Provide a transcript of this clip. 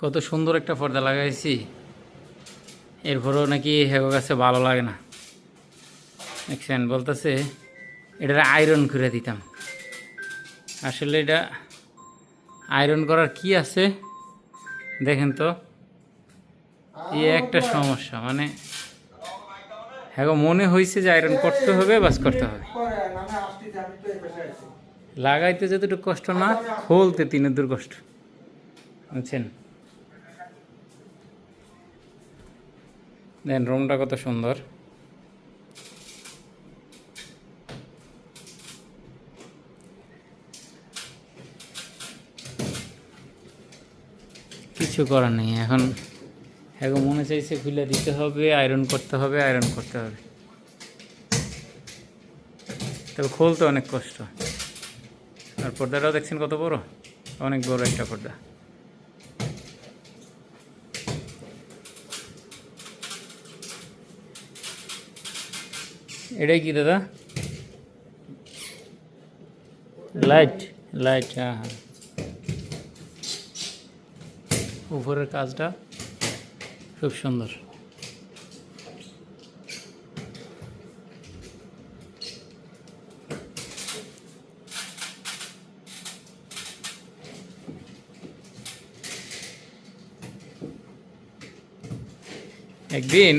কত সুন্দর একটা পর্দা লাগাইছি। এরপরেও নাকি হেগো কাছে ভালো লাগে না। দেখছেন, বলতেছে এটা আয়রন করে দিতাম। আসলে এটা আয়রন করার কি আছে? দেখেন তো এই একটা সমস্যা মানে হ্যাঁ মনে হয়েছে যে আয়রন করতে হবে, বাস করতে হবে। লাগাইতে যতটুকু কষ্ট না খোলতে তিনের দূর কষ্ট। বুঝছেন? দেন রুমটা কত সুন্দর। কিছু করার নেই, এখন এখন মনে চাইছে খুলে দিতে হবে আয়রন করতে হবে আয়রন করতে হবে। তবে খুলতে অনেক কষ্ট। আর পর্দাটাও দেখছেন কত বড়? অনেক বড় একটা পর্দা। এটাই কি দাদা লাইট লাইট হ্যাঁ হ্যাঁ উপরের কাজটা খুব সুন্দর একদিন